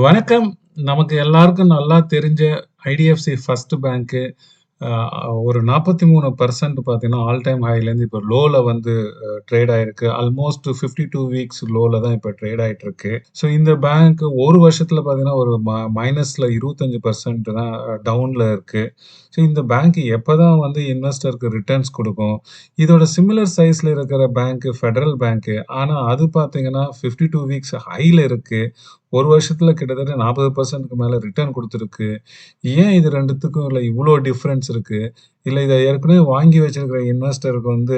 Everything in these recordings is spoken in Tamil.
வணக்கம். நமக்கு எல்லாருக்கும் நல்லா தெரிஞ்ச ஐடிஎஃப்சி ஃபர்ஸ்ட் பேங்க்கு ஒரு நாற்பத்தி மூணு பர்சன்ட் பார்த்தீங்கன்னா, ஆல் டைம் ஹைலேருந்து இப்போ லோவில் வந்து ட்ரேட் ஆயிருக்கு. ஆல்மோஸ்ட் 52 வீக்ஸ் லோவில் தான் இப்போ ட்ரேட் ஆயிட்டுருக்கு. ஸோ இந்த பேங்க் ஒரு வருஷத்தில் பார்த்தீங்கன்னா, ஒரு ம மைனஸில் 25% தான் டவுனில் இருக்கு. ஸோ இந்த பேங்க் எப்பதான் வந்து இன்வெஸ்டருக்கு ரிட்டர்ன்ஸ் கொடுக்கும் இதோட சிமிலர் சைஸில் இருக்கிற பேங்க்கு ஃபெடரல் பேங்க்கு ஆனால் அது பார்த்தீங்கன்னா, 52 வீக்ஸ் ஹையில் இருக்குது ஒரு வருஷத்துல கிட்டத்தட்ட 40%க்கு மேல ரிட்டர்ன் கொடுத்துருக்கு ஏன் இது ரெண்டுத்துக்கும் இல்லை இவ்வளோ டிஃப்ரென்ஸ் இருக்கு? இல்லை இதை ஏற்கனவே வாங்கி வச்சிருக்கிற இன்வெஸ்டருக்கு வந்து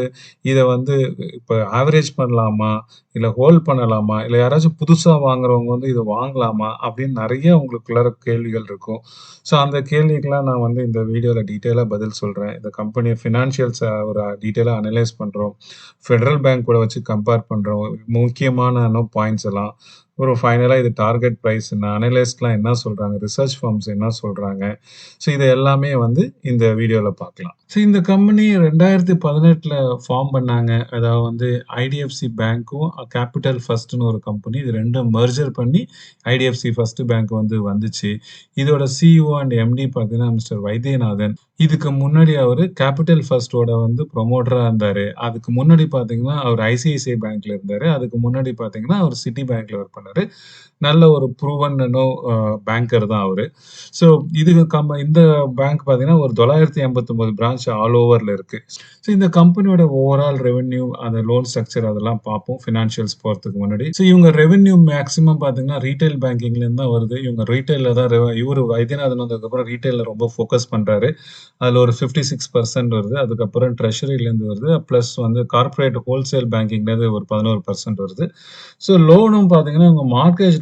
இதை வந்து இப்போ ஆவரேஜ் பண்ணலாமா? இல்லை ஹோல்ட் பண்ணலாமா? இல்லை யாராச்சும் புதுசாக வாங்குறவங்க வந்து இதை வாங்கலாமா? அப்படின்னு நிறைய உங்களுக்குள்ளார கேள்விகள் இருக்கும். ஸோ அந்த கேள்விக்கெல்லாம் நான் வந்து இந்த வீடியோவில் டீட்டெயிலாக பதில் சொல்கிறேன் இந்த கம்பெனியை ஃபினான்ஷியல்ஸை ஒரு டீட்டெயிலாக அனலைஸ் பண்ணுறோம் ஃபெடரல் பேங்க் கூட வச்சு கம்பேர் பண்ணுறோம் முக்கியமான பாயிண்ட்ஸ் எல்லாம். ஒரு ஃபைனலாக இது டார்கெட் ப்ரைஸ் என்ன? அனலிஸ்ட்லாம் என்ன சொல்கிறாங்க ரிசர்ச் ஃபார்ம்ஸ் என்ன சொல்கிறாங்க ஸோ இது எல்லாமே வந்து இந்த வீடியோவில் பார்க்கலாம். ஸோ இந்த கம்பெனி 2018ல ஃபார்ம் பண்ணாங்க. அதாவது வந்து ஐடிஎஃப்சி பேங்க்கும், கேப்பிட்டல் ஃபர்ஸ்ட்ன்னு ஒரு கம்பெனி. இது ரெண்டும் மெர்ஜர் பண்ணி ஐடிஎஃப்சி ஃபர்ஸ்ட் பேங்க் வந்து வந்துச்சு. இதோட சிஇஓ அண்ட் எம்டி பார்த்தீங்கன்னா, மிஸ்டர் வைத்தியநாதன். இதுக்கு முன்னாடி அவர் கேப்பிட்டல் ஃபர்ஸ்ட்டோட வந்து ப்ரொமோட்டராக இருந்தார் அதுக்கு முன்னாடி பார்த்தீங்கன்னா, அவர் ஐசிஐசிஐ பேங்க்ல இருந்தார் அதுக்கு முன்னாடி பார்த்தீங்கன்னா, அவர் சிட்டி பேங்க்ல ஒர்க் பண்ணார் நல்ல ஒரு ப்ரூவன் பேங்கர் uh, தான் அவரு. ஸோ இது கம்ப இந்த பேங்க் பார்த்தீங்கன்னா, ஒரு 989 பிரான்ச் ஆல் ஓவரில் இருக்கு. ஸோ இந்த கம்பெனியோட ஓவரால் ரெவென்யூ, அந்த லோன் ஸ்ட்ரக்சர் அதெல்லாம் பார்ப்போம். ஃபினான்ஷியல்ஸ் போகிறதுக்கு முன்னாடி. ஸோ இவங்க ரெவென்யூ மேக்ஸிமம் பார்த்தீங்கன்னா, ரீட்டைல் பேங்கிங்லேருந்து தான் வருது. இவங்க ரீட்டைலில் தான் இவர் வைத்தியநாதன் வந்ததுக்கப்புறம் ரீட்டைலில் ரொம்ப ஃபோக்கஸ் பண்ணுறாரு அதில் ஒரு 56% வருது. அதுக்கப்புறம் ட்ரெஷரிலேருந்து வருது. ப்ளஸ் வந்து கார்ப்பரேட் ஹோல்சேல் பேங்கிங்லேருந்து ஒரு 11% வருது. ஸோ லோனும் பார்த்தீங்கன்னா, இவங்க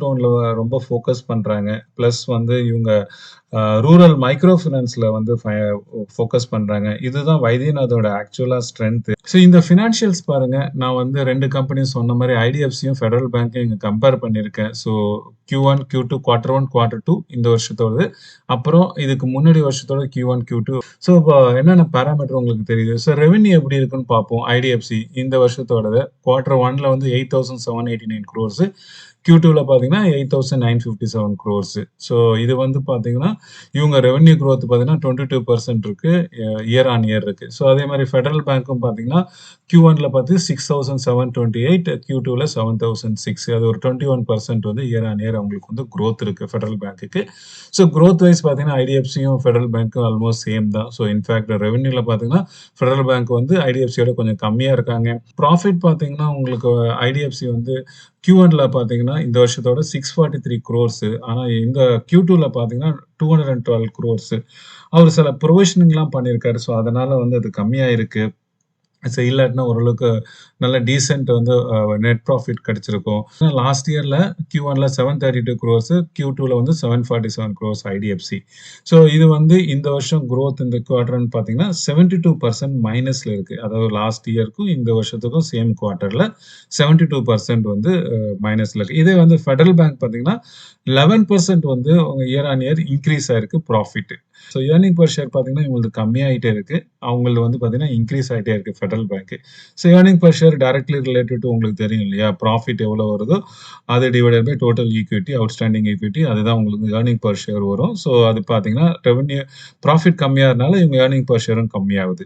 லோன் லோன்ல ரொம்ப ஃபோக்கஸ் பண்றாங்க. பிளஸ் வந்து இவங்க ரூரல் மைக்ரோ ஃபினான்ஸ்ல வந்து ஃபோக்கஸ் பண்றாங்க. இதுதான் வைத்தியநாதோட ஆக்சுவலா ஸ்ட்ரென்த். ஸோ இந்த ஃபினான்ஷியல்ஸ் பாருங்க. நான் வந்து ரெண்டு கம்பெனியும் சொன்ன மாதிரி ஐடிஎஃப்சியும், ஃபெடரல் பேங்க்கையும் இங்கே கம்பேர் பண்ணியிருக்கேன். So Q one Q two quarter one quarter two இந்த வருஷத்தோடது. அப்புறம் இதுக்கு முன்னாடி வருஷத்தோட Q1, Q2. ஸோ இப்போ என்னென்ன பேராமீட்டர் உங்களுக்கு தெரியுது? ஸோ ரெவென்யூ எப்படி இருக்குன்னு பார்ப்போம். ஐடிஎஃப்சி இந்த வருஷத்தோடது. குவார்டர் ஒன்ல வந்து 8,789 குரோர்ஸ். Q2ல பார்த்தீங்கன்னா, 8,957 குரோர்ஸ். ஸோ இது வந்து பார்த்தீங்கன்னா, இவங்க ரெவன்யூ க்ரோத் பார்த்தீங்கன்னா, 22% இருக்கு. இருக்குது இயர் ஆன் இயர் இருக்கு. ஸோ அதே மாதிரி ஃபெடரல் பேங்க்கும் பார்த்தீங்கன்னா, Q1ல பார்த்து 6,728 Q2ல 7,006 அது ஒரு 21% வந்து இயர் ஆன் இயர் அவங்களுக்கு வந்து க்ரோத் இருக்கு ஃபெடரல் பேங்க்குக்கு. ஸோ குரோத் வைஸ் பார்த்தீங்கன்னா, ஐடிஎஃப்சியும், ஃபெடரல் பேங்க்கும் ஆல்மோஸ்ட் சேம் தான். ஸோ இன்ஃபேக்ட் ரெவன்யூவில் பார்த்தீங்கன்னா, ஃபெடரல் பேங்க் வந்து ஐடிஎஃப்சியோட கொஞ்சம் கம்மியாக இருக்காங்க. ப்ராஃபிட் பார்த்தீங்கன்னா, உங்களுக்கு ஐடிஎஃப்சி வந்து Q1ல பார்த்தீங்கன்னா, இந்த வருஷத்தோட சிக்ஸ் ஃபார்ட்டி த்ரீ க்ரோர்ஸு ஆனால் இந்த Q2ல பார்த்தீங்கன்னா, two hundred and twelve crores அவர் சில ப்ரொவிஷனிங்லாம் பண்ணியிருக்காரு. ஸோ அதனால் வந்து அது கம்மியாக இருக்குது ஸோ இல்லாட்டினா ஓரளவுக்கு நல்ல டீசென்ட் வந்து நெட் ப்ராஃபிட் கிடைச்சிருக்கும். லாஸ்ட் இயர்ல Q1ல 732 குரோர்ஸ். Q2ல வந்து seven forty seven crores IDFC. So இது வந்து இந்த வருஷம் க்ரோத் இந்த குவார்டர்னு பார்த்தீங்கன்னா, 72% மைனஸ்ல இருக்கு. அதாவது லாஸ்ட் இயர்க்கும் இந்த வருஷத்துக்கும் சேம் குவார்ட்டர்ல 72% வந்து மைனஸில் மைனஸ்ல இருக்கு. இதே வந்து ஃபெடரல் பேங்க் பார்த்தீங்கன்னா, 11% வந்து இயர் ஆன் இயர் இன்க்ரீஸ் ஆயிருக்கு profit so earning per share பார்த்தீங்கன்னா, இவங்களுக்கு கம்மியாகிட்டே இருக்கு. அவங்களது வந்து பார்த்தீங்கன்னா, இன்க்ரீஸ் ஆகிட்டே இருக்கு Federal bank. So earning per share directly related உங்களுக்கு தெரியும் இல்லையா? ப்ராஃபிட் எவ்வளோ வருதோ, அது divided by total equity, outstanding equity அதுதான் உங்களுக்கு ஏர்னிங் பர் ஷேர் வரும். ஸோ அது பார்த்தீங்கன்னா, ரெவன்யூ ப்ராஃபிட் கம்மியாகிறதுனால இவங்க ஏர்னிங் பர் ஷேரும் கம்மியாகுது.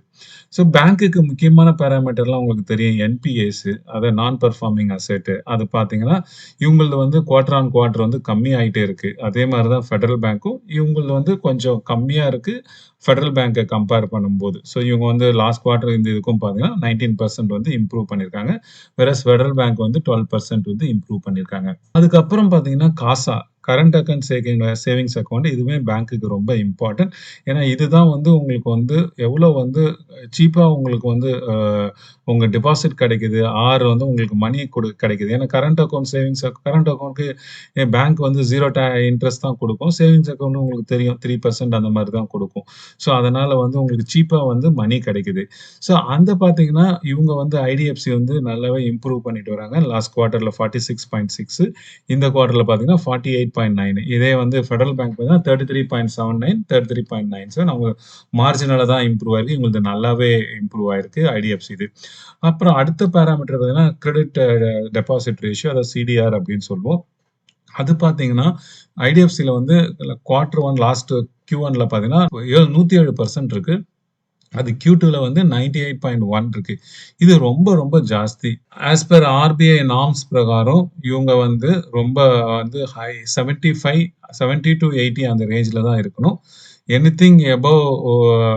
ஸோ பேங்க்குக்கு முக்கியமான பேராமீட்டர்லாம் உங்களுக்கு தெரியும். என்பிஏஸ் அதாவது நான் பர்ஃபார்மிங் அசெட்டு அது பார்த்தீங்கன்னா, இவங்களது வந்து குவார்டர் ஆன் குவார்டர் வந்து கம்மியாயிட்டே இருக்கு. அதே மாதிரி தான் ஃபெடரல் பேங்க்கும். இவங்களது வந்து கொஞ்சம் கம்மி கம்மியாக இருக்கு. ஃபெடரல் பேங்க்கை கம்பேர் பண்ணும்போது. ஸோ இவங்க வந்து லாஸ்ட் குவார்டர் இந்த இதுக்கும் பார்த்தீங்கன்னா, 19% வந்து இம்ப்ரூவ் பண்ணியிருக்காங்க. வேற ஃபெடரல் பேங்க் வந்து 12% வந்து இம்ப்ரூவ் பண்ணியிருக்காங்க. அதுக்கப்புறம் பார்த்தீங்கன்னா, CASA current account saving savings account இதுவுமே பேங்க்குக்கு ரொம்ப இம்பார்ட்டன்ட். ஏன்னா இதுதான் வந்து உங்களுக்கு வந்து எவ்வளோ வந்து சீப்பாக உங்களுக்கு வந்து உங்கள் டிபாசிட் கிடைக்குது. ஆர் வந்து உங்களுக்கு மணி கொடு கிடைக்குது. ஏன்னா கரண்ட் அக்கௌண்ட் சேவிங்ஸ் கரண்ட் அக்கௌண்ட்டுக்கு எ பேங்க் வந்து ஜீரோ டே இன்ட்ரெஸ்ட் தான் கொடுக்கும் சேவிங்ஸ் அக்கௌண்ட் உங்களுக்கு தெரியும் த்ரீ பர்சன்ட் அந்த மாதிரி தான் கொடுக்கும் ஸோ அதனால் வந்து உங்களுக்கு சீப்பாக வந்து மணி கிடைக்குது. ஸோ அந்த பார்த்தீங்கன்னா, இவங்க வந்து ஐடிஎஃப்சி வந்து நல்லாவே இம்ப்ரூவ் பண்ணிட்டு வராங்க. லாஸ்ட் குவார்ட்டரில் ஃபார்ட்டி சிக்ஸ் பாயிண்ட் சிக்ஸ் இந்த குவார்ட்டரில் பார்த்தீங்கன்னா, 48.9 இதே வந்து ஃபெடரல் பேங்க் பார்த்தீங்கன்னா, 33.79 33.97 அவங்க மார்ஜினல தான் இம்ப்ரூவ் ஆயிருக்கு. உங்களுக்கு நல்லாவே இம்ப்ரூவ் ஆயிருக்கு ஐடிஎஃப்சி இது அப்புறம் அடுத்த பேராமீட்டர் பார்த்தீங்கன்னா, கிரெடிட் டெபாசிட் ரேஷியோ அதாவது சிடிஆர் அப்படின்னு சொல்லுவோம். அது பார்த்தீங்கன்னா, ஐடிஎஃப்சியில் வந்து குவார்டர் ஒன் லாஸ்ட் Q1ல பார்த்தீங்கன்னா, நூற்றி ஏழு பர்சன்ட் இருக்கு. அது கியூ டூவில் வந்து நைன்டி எயிட் பாயிண்ட் ஒன் இருக்கு. இது ரொம்ப ரொம்ப ஜாஸ்தி. ஆஸ் பர் ஆர்பிஐ நார்ம்ஸ் பிரகாரம் இவங்க வந்து ரொம்ப வந்து high seventy five seventy to eighty அந்த ரேஞ்சில் தான் இருக்கணும். எனிதிங் எபோவ் ஓ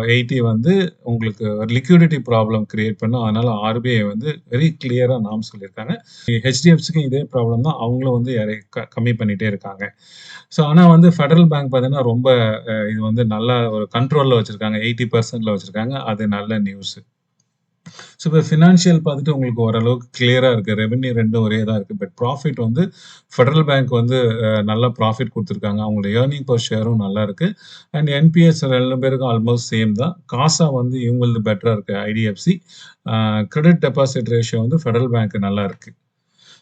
80 வந்து உங்களுக்கு லிக்விடிட்டி ப்ராப்ளம் கிரியேட் பண்ணும். அதனால ஆர்பிஐ வந்து வெரி கிளியராக நாம் சொல்லியிருக்காங்க. ஹெச்டிஎஃப்சிக்கும் இதே ப்ராப்ளம் தான். அவங்களும் வந்து க கம்மி பண்ணிகிட்டே இருக்காங்க. ஸோ ஆனால் வந்து ஃபெடரல் பேங்க் பார்த்தீங்கன்னா, ரொம்ப இது வந்து நல்லா ஒரு கண்ட்ரோல்ல வச்சிருக்காங்க. 80%ல வச்சிருக்காங்க. அது நல்ல நியூஸு ஸோ இப்போ ஃபினான்ஷியல் பார்த்துட்டு உங்களுக்கு ஓரளவுக்கு கிளியராக இருக்கு. ரெவென்யூ ரெண்டும் ஒரே தான் இருக்கு. பட் ப்ராஃபிட் வந்து ஃபெடரல் பேங்க் வந்து நல்லா ப்ராஃபிட் கொடுத்துருக்காங்க அவங்களோட ஏர்னிங் பர் ஷேரும் நல்லா இருக்கு. அண்ட் என்பிஎஸ் ரெண்டு பேருக்கும் ஆல்மோஸ்ட் சேம் தான். காசா வந்து இவங்களது பெட்டரா இருக்கு ஐடிஎஃப்சி. கிரெடிட் டெபாசிட் ரேஷியோ வந்து ஃபெடரல் பேங்க் நல்லா இருக்கு.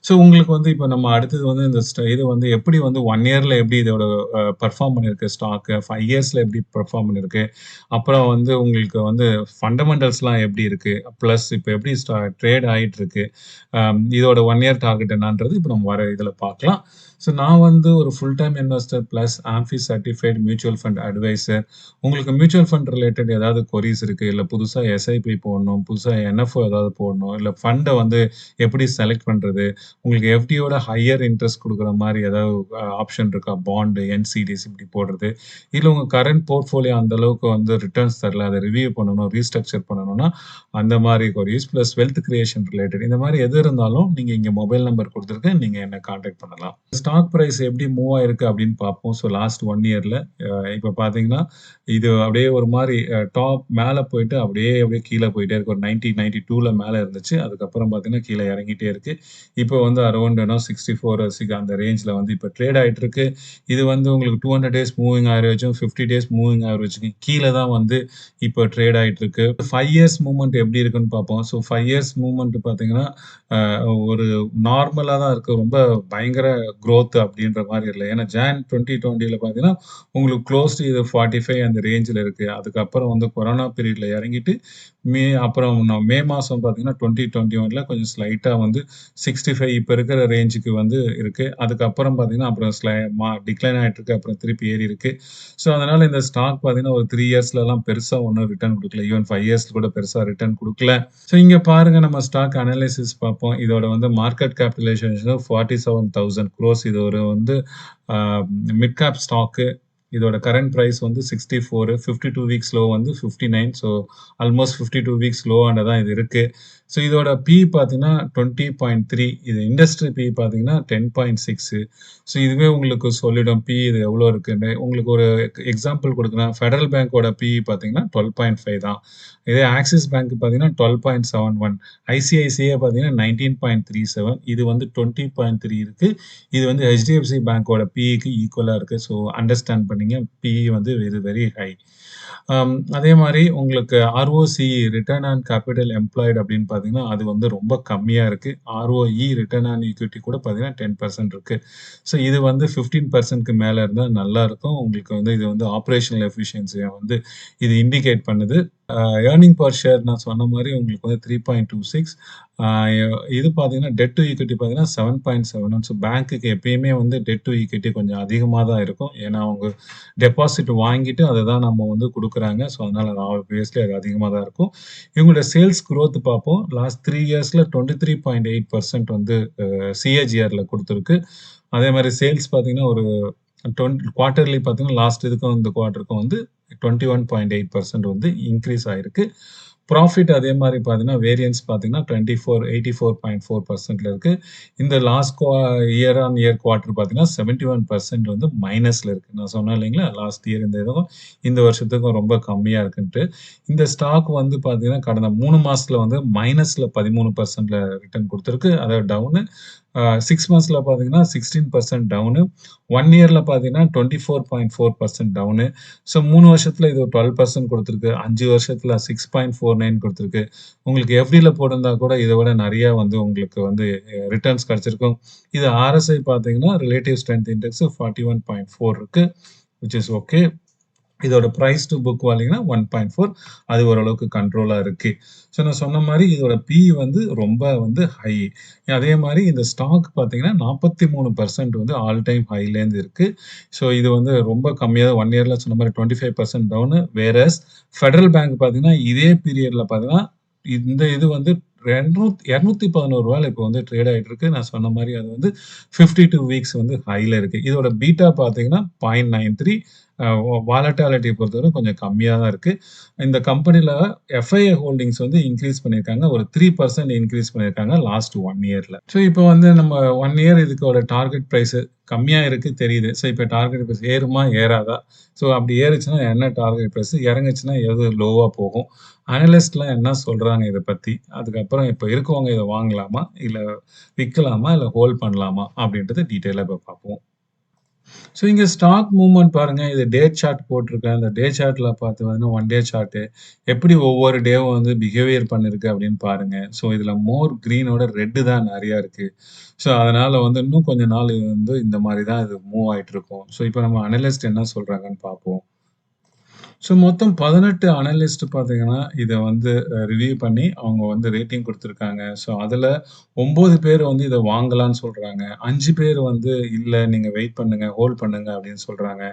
ஸோ உங்களுக்கு வந்து இப்போ நம்ம அடுத்தது வந்து இந்த ஸ்ட இது வந்து எப்படி வந்து ஒன் இயர்ல எப்படி இதோட பெர்ஃபார்ம் பண்ணியிருக்கு ஸ்டாக்கு, ஃபைவ் இயர்ஸ்ல எப்படி பெர்ஃபார்ம் பண்ணியிருக்கு. அப்புறம் வந்து உங்களுக்கு வந்து ஃபண்டமெண்டல்ஸ்லாம் எப்படி இருக்கு. ப்ளஸ் இப்போ எப்படி ஸ்டா ட்ரேட் ஆகிட்டு இருக்கு. இதோட ஒன் இயர் டார்கெட் என்னான்றது இப்போ நம்ம வர இதில் பார்க்கலாம். ஸோ நான் வந்து ஒரு full time investor plus AMFI certified mutual fund advisor. உங்களுக்கு மியூச்சுவல் ஃபண்ட் ரிலேட்டட் ஏதாவது கொரிஸ் இருக்குது இல்லை புதுசாக எஸ்ஐபி போடணும், புதுசாக என்எஃப்ஓ ஏதாவது போடணும், இல்லை ஃபண்டை வந்து எப்படி செலக்ட் பண்ணுறது உங்களுக்கு எஃப்டியோட ஹையர் இன்ட்ரெஸ்ட் கொடுக்குற மாதிரி ஏதாவது ஆப்ஷன் இருக்கா? பாண்டு என்சிடிஸ் இப்படி போடுறது. இல்லை உங்க கரண்ட் போர்ட்ஃபோலியோ அந்த அளவுக்கு வந்து ரிட்டர்ன்ஸ் தரல. அதை ரிவ்யூ பண்ணணும், ரீஸ்ட்ரக்சர் பண்ணணும்னா, அந்த மாதிரி ஒரு use plus wealth creation related இந்த மாதிரி எது இருந்தாலும் நீங்கள் இங்கே மொபைல் நம்பர் கொடுத்துருக்கு நீங்கள் என்ன காண்டாக்ட் பண்ணலாம். ஸ்டாக் ப்ரைஸ் எப்படி மூவ் ஆயிருக்கு அப்படின்னு பார்ப்போம். ஸோ லாஸ்ட் ஒன் இயரில் இப்போ பார்த்தீங்கன்னா, இது அப்படியே ஒரு மாதிரி டாப் மேலே போயிட்டு அப்படியே அப்படியே கீழே போயிட்டே இருக்கு. ஒரு நைன்டி நைன்டி டூவில் மேலே இருந்துச்சு. அதுக்கப்புறம் பார்த்தீங்கன்னா, கீழே இறங்கிட்டே இருக்கு. இப்போ வந்து அரவுண்ட் என்ன 64 சிக் அந்த ரேஞ்சில் வந்து இப்போ ட்ரேட் ஆகிட்டு இருக்கு. இது வந்து உங்களுக்கு 200 டேஸ் மூவிங் ஆவரேஜும், 50 டேஸ் மூவிங் ஆவரேஜ்க்கு கீழே தான் வந்து இப்போ ட்ரேட் ஆகிட்டு இருக்கு. ஃபைவ் இயர்ஸ் மூவ்மெண்ட் எப்படி இருக்குன்னு பார்ப்போம். ஸோ ஃபைவ் இயர்ஸ் மூமெண்ட் பார்த்தீங்கன்னா, ஒரு நார்மலாக தான் இருக்கு. ரொம்ப பயங்கர க்ரோத் அப்படின்ற மாதிரி இல்லை ஏன்னா ஜான் 2020ல பார்த்தீங்கன்னா, உங்களுக்கு க்ளோஸ்ட் இது 45 அந்த ரேஞ்சில் இருக்குது அதுக்கப்புறம் வந்து கொரோனா பீரியடில் இறங்கிட்டு, மே அப்புறம் நான் மே மாதம் பார்த்தீங்கன்னா, 2021ல கொஞ்சம் ஸ்லைட்டாக வந்து சிக்ஸ்டி ஃபைவ் இப்போ இருக்கிற ரேஞ்சுக்கு வந்து இருக்குது அதுக்கப்புறம் பார்த்தீங்கன்னா, அப்புறம் ஸ்லை மா டிக்ளைன் ஆகிட்டு இருக்கு. அப்புறம் திருப்பி ஏறி இருக்கு. ஸோ அதனால் இந்த ஸ்டாக் பார்த்தீங்கன்னா, ஒரு த்ரீ இயர்ஸ்லலாம் பெருசாக ஒன்றும் ரிட்டர்ன் கொடுக்கல ஈவன் ஃபைவ் இயர்ஸ் கூட பெருசாக ரிட்டர்ன் குடுக்கல. ஸோ இங்க பாருங்க நம்ம ஸ்டாக் அனாலிசிஸ் பார்ப்போம். இதோட வந்து மார்க்கெட் கேபிடலைசேஷன் 47,000 குரோர்ஸ். இது ஒரு வந்து மிட் கேப் ஸ்டாக்கு. இதோட கரண்ட் ப்ரைஸ் வந்து 64 52 வீக்ஸ் லோ வந்து 59 ஸோ ஆல்மோஸ்ட் 52 வீக்ஸ் லோவாண்ட தான் இது இருக்குது ஸோ இதோட பி பார்த்தீங்கன்னா 20.3 இது இண்டஸ்ட்ரி பி பார்த்தீங்கன்னா 10.6 ஸோ இதுவே உங்களுக்கு சொல்லிடும் பி இது எவ்வளோ இருக்குன்னு. உங்களுக்கு ஒரு எக்ஸாம்பிள் குடுக்குறேன். ஃபெடரல் பேங்க்கோட பி பார்த்தீங்கன்னா 12.5 தான். இதே ஆக்சிஸ் பேங்க் பார்த்தீங்கன்னா 12.71 ஐசிஐசிஐ பார்த்தீங்கன்னா 19.37 இது வந்து டுவெண்ட்டி பாயிண்ட் த்ரீ இருக்குது இது வந்து ஹெச்டிஎஃப்சி பேங்க்கோட பிஇக்கு ஈக்குவலாக இருக்குது ஸோ அண்டர்ஸ்டாண்ட் பண்ணி பண்ணீங்க. பிஇ வந்து வெரி வெரி ஹை. அதே மாதிரி உங்களுக்கு ROC return on capital employed அப்படின்னு பார்த்தீங்கன்னா, அது வந்து ரொம்ப கம்மியாக இருக்கு. ஆர்ஓஇ ரிட்டர்ன் ஆன் ஈக்விட்டி கூட பார்த்தீங்கன்னா 10% இருக்கு. ஸோ இது வந்து 15%க்கு மேல இருந்தா நல்லா இருக்கும். உங்களுக்கு வந்து இது வந்து ஆப்ரேஷனல் எஃபிஷியன்சியை வந்து இது இண்டிகேட் பண்ணுது. ஏர்னிங் பர் ஷேர் நான் சொன்ன மாதிரி உங்களுக்கு வந்து த்ரீ பாயிண்ட் டூ சிக்ஸ் இது பார்த்தீங்கன்னா, டெட் டு ஈக்விட்டி பார்த்தீங்கன்னா 7.71 ஸோ பேங்க்குக்கு எப்பயுமே வந்து டெட் டு ஈக்விட்டி கொஞ்சம் அதிகமாக தான் இருக்கும். ஏன்னா அவங்க டெபாசிட் வாங்கிட்டு அதை தான் நம்ம வந்து கொடுக்குறாங்க ஸோ அதனால் ஆப்வியஸ்லி அது அதிகமாக தான் இருக்கும். இவங்களோட சேல்ஸ் க்ரோத் பார்ப்போம். லாஸ்ட் த்ரீ இயர்ஸில் twenty three point eight percent வந்து சிஏஜிஆரில் கொடுத்துருக்கு அதே மாதிரி சேல்ஸ் பார்த்தீங்கன்னா, ஒரு டுவெண்ட் குவார்ட்டர்லி பார்த்தீங்கன்னா, லாஸ்ட் இதுக்கும் இந்த குவார்ட்டருக்கும் வந்து 21.8% வந்து இன்க்ரீஸ் ஆயிருக்கு. ப்ராஃபிட் அதே மாதிரி பார்த்தீங்கன்னா, வேரியன்ஸ் பார்த்தீங்கன்னா twenty four eighty four point four பர்சன்ட்ல இருக்கு. இந்த லாஸ்ட் குவா இயர் ஆன் இயர் குவார்டர் பார்த்தீங்கன்னா, 71% வந்து மைனஸ்ல இருக்கு. நான் சொன்னேன் இல்லைங்களா? லாஸ்ட் இயர் இந்த இதுவும் இந்த வருஷத்துக்கும் ரொம்ப கம்மியா இருக்குன்ட்டு. இந்த ஸ்டாக் வந்து பார்த்தீங்கன்னா, கடந்த மூணு மாசத்துல வந்து மைனஸ்ல பதிமூணு பர்சன்ட்ல ரிட்டர்ன் கொடுத்துருக்கு அதாவது டவுனு. சிக்ஸ் மந்த்ஸில் பார்த்தீங்கன்னா சிக்ஸ்டீன் பர்சன்ட் டவுனு ஒன் இயரில் பார்த்தீங்கன்னா twenty four point four percent down so மூணு வருஷத்தில் இது ஒரு டுவெல் பர்சன்ட் கொடுத்துருக்கு. அஞ்சு வருஷத்தில் சிக்ஸ் பாயிண்ட் ஃபோர் நைன் கொடுத்துருக்கு. உங்களுக்கு எஃப்டியில் போட்டிருந்தா கூட இதை விட நிறையா வந்து உங்களுக்கு வந்து ரிட்டர்ன்ஸ் கிடச்சிருக்கும். இது ஆர்எஸ்ஐ பார்த்தீங்கன்னா relative strength index forty one point four இருக்குது விச் இஸ் ஓகே இதோட ப்ரைஸ் டு புக் வரலீங்கன்னா ஒன் பாயிண்ட் ஃபோர் அது ஓரளவுக்கு கண்ட்ரோலாக இருக்குது ஸோ நான் சொன்ன மாதிரி இதோட பி வந்து ரொம்ப வந்து ஹை. அதே மாதிரி இந்த ஸ்டாக் பார்த்தீங்கன்னா 43% வந்து ஆல் டைம் ஹைலேருந்து இருக்குது ஸோ இது வந்து ரொம்ப கம்மியாக ஒன் இயரில் சொன்ன மாதிரி twenty five percent down. Whereas Federal bank பார்த்தீங்கன்னா, இதே பீரியடில் பார்த்தீங்கன்னா, இந்த இது வந்து 200 211 இப்போ வந்து ட்ரேட் ஆகிட்டு இருக்கு. நான் சொன்ன மாதிரி அது வந்து 52 வீக்ஸ் வந்து ஹையில் இருக்குது இதோட பீட்டா பார்த்தீங்கன்னா பாய்ண்ட் நைன் த்ரீ வாலட்டாலிட்டிய பொறுத்தவரை கொஞ்சம் கம்மியாக தான் இருக்குது இந்த கம்பெனியில் எஃப்ஐஏ ஹோல்டிங்ஸ் வந்து இன்க்ரீஸ் பண்ணியிருக்காங்க. ஒரு த்ரீ பர்சன்ட் இன்க்ரீஸ் பண்ணியிருக்காங்க லாஸ்ட் ஒன் இயரில் ஸோ இப்போ வந்து நம்ம ஒன் இயர் இதுக்கோட டார்கெட் ப்ரைஸு கம்மியாக இருக்குது தெரியுது. ஸோ இப்போ டார்கெட் ப்ரைஸ் ஏறுமா? ஏறாதா? ஸோ அப்படி ஏறுச்சுன்னா என்ன டார்கெட் ப்ரைஸ் இறங்குச்சுன்னா எது லோவாக போகும்? அனலிஸ்ட்லாம் என்ன சொல்கிறாங்க இதை பற்றி அதுக்கப்புறம் இப்போ இருக்கவங்க இதை வாங்கலாமா? இல்லை விற்கலாமா இல்லை ஹோல்ட் பண்ணலாமா? அப்படின்றத டீட்டெயிலாக இப்போ பார்ப்போம். ஸோ இங்கே ஸ்டாக் மூவ்மெண்ட் பாருங்க. இது டே சார்ட் போட்டிருக்கேன். இந்த டே சார்ட்டில் பார்த்து பார்த்தீங்கன்னா, ஒன் டே சார்ட்டு எப்படி ஒவ்வொரு டேவும் வந்து பிஹேவியர் பண்ணிருக்கு அப்படின்னு பாருங்க. ஸோ இதில் மோர் கிரீனோட ரெட்டு தான் நிறையா இருக்கு. ஸோ அதனால வந்து இன்னும் கொஞ்ச நாள் இது வந்து இந்த மாதிரி தான் இது மூவ் ஆகிட்டு இருக்கும். ஸோ இப்போ நம்ம அனலிஸ்ட் என்ன சொல்றாங்கன்னு பார்ப்போம். ஸோ மொத்தம் 18 அனலிஸ்ட் பார்த்தீங்கன்னா, இதை வந்து ரிவ்யூ பண்ணி அவங்க வந்து ரேட்டிங் கொடுத்துருக்காங்க. ஸோ அதில் ஒம்பது பேர் வந்து இதை வாங்கலான்னு சொல்கிறாங்க அஞ்சு பேர் வந்து இல்லை நீங்கள் வெயிட் பண்ணுங்கள் ஹோல்ட் பண்ணுங்க அப்படின்னு சொல்கிறாங்க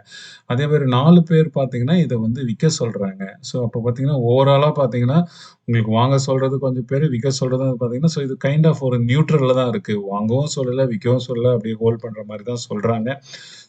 அதே மாதிரி நாலு பேர் பார்த்தீங்கன்னா, இதை வந்து விற்க சொல்கிறாங்க ஸோ அப்போ பார்த்தீங்கன்னா, ஓவராலாக பார்த்தீங்கன்னா, உங்களுக்கு வாங்க சொல்கிறது கொஞ்சம் பேர் விற்க சொல்கிறது பார்த்தீங்கன்னா, ஸோ இது கைண்ட் ஆஃப் ஒரு நியூட்ரலில் தான் இருக்குது வாங்கவும் சொல்லலை விற்கவும் சொல்லலை அப்படியே ஹோல்ட் பண்ணுற மாதிரி தான் சொல்கிறாங்க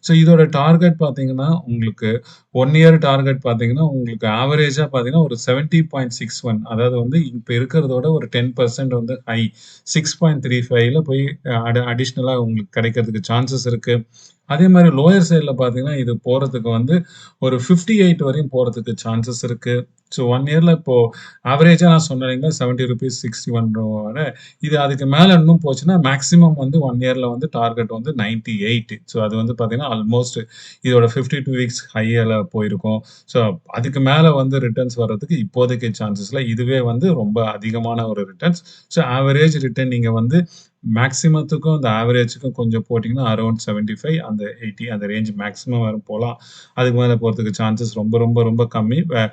ஸோ இதோட டார்கெட் பார்த்தீங்கன்னா, உங்களுக்கு ஒன் இயர் டார்கெட் பார்த்தீங்கன்னா, பார்த்தீங்கன்னா உங்களுக்கு ஆவரேஜாக பார்த்தீங்கன்னா ஒரு செவன்ட்டி பாயிண்ட் சிக்ஸ் ஒன் அதாவது வந்து இப்போ இருக்கிறதோட ஒரு டென் பர்சன்ட் வந்து ஹை சிக்ஸ் பாயிண்ட் த்ரீ ஃபைவ்ல போய் அட் அடிஷ்னலாக உங்களுக்கு கிடைக்கிறதுக்கு சான்சஸ் இருக்குது அதே மாதிரி லோயர் சைடில் பார்த்தீங்கன்னா, இது போகிறதுக்கு வந்து ஒரு 58 வரையும் போகிறதுக்கு சான்சஸ் இருக்குது ஸோ ஒன் இயரில் இப்போது ஆவரேஜாக நான் சொன்னீங்கன்னா செவன்ட்டி ருபீஸ் சிக்ஸ்டி ஒன் ரூபாவோட இது அதுக்கு மேலே இன்னும் போச்சுன்னா, மேக்ஸிமம் வந்து ஒன் இயரில் வந்து டார்கெட் வந்து 98 ஸோ அது வந்து பார்த்தீங்கன்னா, ஆல்மோஸ்ட் இதோட 52 வீக்ஸ் ஹையில் போயிருக்கும். ஸோ அதுக்கு மேலே வந்து ரிட்டர்ன்ஸ் வர்றதுக்கு இப்போதைக்கு சான்சஸ் இதுவே வந்து ரொம்ப அதிகமான ஒரு ரிட்டர்ன்ஸ். ஸோ ஆவரேஜ் ரிட்டர்ன் நீங்கள் வந்து மேக்ஸிமத்துக்கும் அந்த ஆவரேஜுக்கும் கொஞ்சம் போட்டிங்கன்னா அரௌண்ட் செவன்ட்டி ஃபைவ் அந்த 80 அந்த ரேஞ்ச் மேக்ஸிமம் வரும் போகலாம். அதுக்கு மேலே போகிறதுக்கு சான்சஸ் ரொம்ப ரொம்ப ரொம்ப கம்மி. வே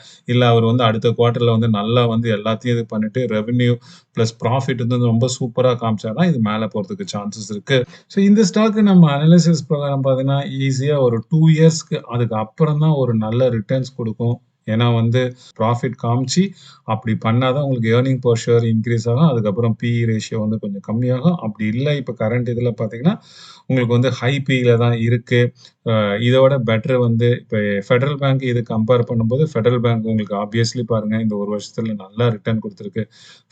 அவர் வந்து அடுத்த குவார்ட்டரில் வந்து நல்லா வந்து எல்லாத்தையும் இது பண்ணிட்டு ரெவன்யூ ப்ளஸ் ப்ராஃபிட் வந்து ரொம்ப சூப்பராக காமிச்சாதான் இது மேலே போகிறதுக்கு சான்சஸ் இருக்குது ஸோ இந்த ஸ்டாக்கு நம்ம அனலிசிஸ் பிரகாரம் பார்த்தீங்கன்னா, ஈஸியாக ஒரு டூ இயர்ஸ்க்கு அதுக்கு அப்புறம் தான் ஒரு நல்ல ரிட்டர்ன்ஸ் கொடுக்கும். ஏன்னா வந்து ப்ராஃபிட் காமிச்சு அப்படி பண்ணாதான் உங்களுக்கு ஏர்னிங் பெர் ஷேர் இன்க்ரீஸ் ஆகும். அதுக்கப்புறம் பிஇ ரேஷியோ வந்து கொஞ்சம் கம்மியாகும். அப்படி இல்லை இப்போ கரண்ட் இதில் பார்த்தீங்கன்னா, உங்களுக்கு வந்து ஹை பியில் தான் இருக்கு. இதோட பெட்டர் வந்து இப்போ ஃபெடரல் பேங்க் இது கம்பேர் பண்ணும்போது, ஃபெடரல் பேங்க் உங்களுக்கு ஆப்வியஸ்லி பாருங்க இந்த ஒரு வருஷத்துல நல்லா ரிட்டர்ன் கொடுத்துருக்கு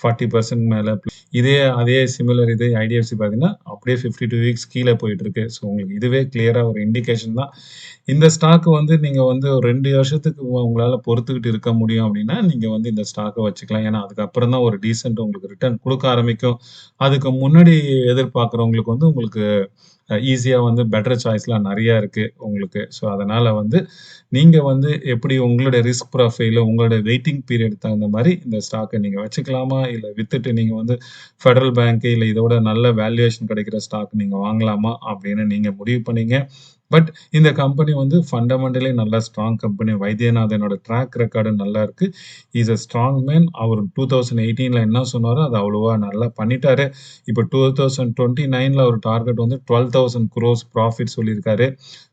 ஃபார்ட்டி பர்சன்ட் மேலே இதே அதே சிமிலர் இது ஐடிஎஃப்சி பார்த்தீங்கன்னா, அப்படியே 52 வீக்ஸ் கீழே போயிட்டு இருக்கு. ஸோ உங்களுக்கு இதுவே கிளியராக ஒரு இண்டிகேஷன் தான். இந்த ஸ்டாக் வந்து நீங்கள் வந்து ஒரு ரெண்டு வருஷத்துக்கு உங்களால் பொறுத்துக்கிட்டு இருக்க முடியும் அப்படின்னா, நீங்கள் வந்து இந்த ஸ்டாக்கை வச்சுக்கலாம். ஏன்னா அதுக்கப்புறம் தான் ஒரு டீசென்ட் உங்களுக்கு ரிட்டர்ன் கொடுக்க ஆரம்பிக்கும். அதுக்கு முன்னாடி எதிர்பார்க்குறவங்களுக்கு வந்து உங்களுக்கு ஈஸியாக வந்து பெட்டர் சாய்ஸ்லாம் நிறையா இருக்குது உங்களுக்கு. ஸோ அதனால் வந்து நீங்கள் வந்து எப்படி உங்களுடைய ரிஸ்க் ப்ரொஃபைல், உங்களுடைய வெயிட்டிங் பீரியட் தகுந்த மாதிரி இந்த ஸ்டாக்கை நீங்கள் வச்சுக்கலாமா? இல்லை வித்துட்டு நீங்கள் வந்து ஃபெடரல் பேங்க்கு இல்லை இதோட நல்ல வேல்யூவேஷன் கிடைக்கிற ஸ்டாக் நீங்கள் வாங்கலாமா? அப்படின்னு நீங்கள் முடிவு பண்ணீங்க. பட் இந்த கம்பெனி வந்து ஃபண்டமெண்டலி நல்ல ஸ்ட்ராங் கம்பெனி. வைத்தியநாதனோட ட்ராக் ரெக்கார்டு நல்லா இருக்கு. Is a strong man. Our two thousand எயிட்டீனில் என்ன சொன்னாரோ, அது அவ்வளோவா நல்லா பண்ணிட்டாரு. இப்ப 2029ல ஒரு டார்கெட் வந்து டுவெல் தௌசண்ட் குரோஸ் ப்ராஃபிட் சொல்லியிருக்காரு.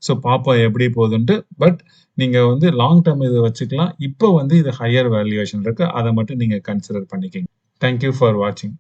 ஸோ பார்ப்போம் எப்படி போகுதுன்ட்டு. பட் நீங்க வந்து லாங் டேர்ம் இது வச்சுக்கலாம். இப்போ வந்து இது ஹையர் வேல்யூவேஷன் இருக்கு. அதை மட்டும் நீங்க கன்சிடர் பண்ணிக்கிங்க தேங்க் யூ ஃபார் வாட்சிங்.